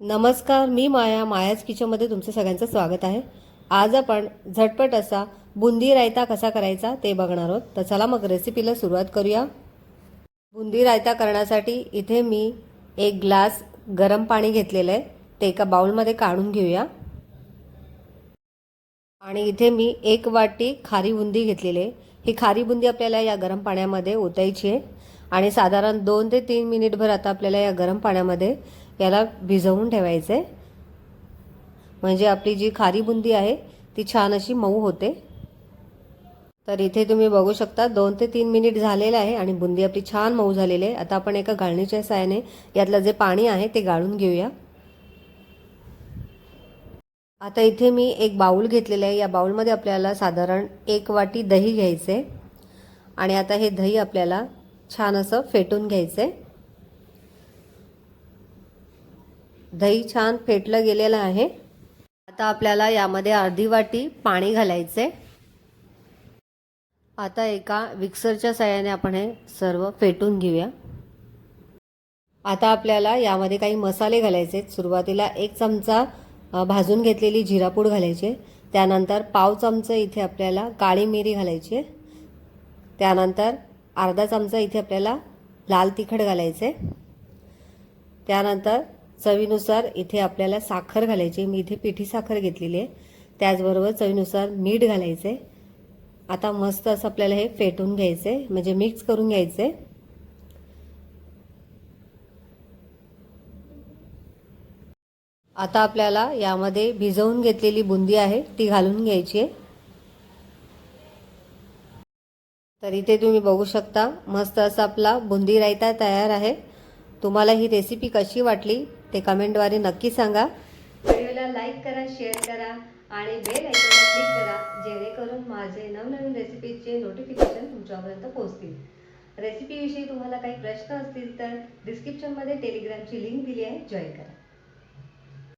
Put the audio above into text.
नमस्कार मी माया मायाच किचनमध्ये तुमचं सगळ्यांचं स्वागत आहे. आज आपण झटपट असा बुंदी रायता कसा करायचा ते बघणार आहोत. तर चला मग रेसिपीला सुरुवात करूया. बुंदी रायता करण्यासाठी इथे मी एक ग्लास गरम पाणी घेतलेलं आहे. ते एका बाउलमध्ये काढून घेऊया. आणि इथे मी एक वाटी खारी बुंदी घेतलेली आहे. ही खारी बुंदी आपल्याला या गरम पाण्यामध्ये ओतायची आहे. आणि साधारण दोन ते तीन मिनिटभर आता आपल्याला या गरम पाण्यामध्ये याला भिजवून ठेवायचं. आहे म्हणजे आपली जी खारी बुंदी आहे ती छान अशी मऊ होते. तर इथे तुम्ही बघू शकता दोन ते तीन मिनिट झालेलं आहे आणि बुंदी आपली छान मऊ झालेली आहे. आता आपण एका गाळणीच्या साहाय्याने यातलं जे पाणी आहे ते गाळून घेऊया. आता इथे मी एक बाऊल घेतलेलं आहे. या बाऊलमध्ये आपल्याला साधारण एक वाटी दही घ्यायचं. आहे आणि आता हे दही आपल्याला छान असं फेटून घ्यायचं. आहे दही छान फेटलं गेलेलं आहे. आता आपल्याला यामध्ये अर्धी वाटी पाणी घालायचं आहे आता एका मिक्सरच्या साह्याने आपण हे सर्व फेटून घेऊया. आता आपल्याला यामध्ये काही मसाले घालायचे. सुरुवातीला एक चमचा भाजून घेतलेली जिरापूड घालायचे. त्यानंतर पाव चमचा इथे आपल्याला काळी मिरी घालायची. त्यानंतर अर्धा चमचा इथे आपल्याला लाल तिखट घालायचे. त्यानंतर चवीनुसार इथे आपल्याला साखर घालायची मी इथे पिठी साखर घेतलेली आहे. त्याचबरोबर चवीनुसार मीठ घालायचे आता मस्त असं आपल्याला हे फेटून घ्यायचे म्हणजे मिक्स करून घ्यायचे आता आपल्याला यामध्ये भिजवून घेतलेली बुंदी आहे ती घालून घ्यायची आहे. तर इथे तुम्ही बघू शकता मस्त असा आपला बुंदी रायता तयार आहे. तुम्हाला ही रेसिपी कशी वाटली? ते कमेंटद्वारे नक्की सांगा. व्हिडिओला लाईक करा शेअर करा आणि बेल आयकॉनला क्लिक करा जेणेकरून माझे नवनवीन रेसिपीचे नोटिफिकेशन तुमच्यापर्यंत पोहोचतील. रेसिपीविषयी तुम्हाला काही प्रश्न असतील तर डिस्क्रिप्शनमध्ये टेलिग्रामची लिंक दिली आहे. जॉईन करा.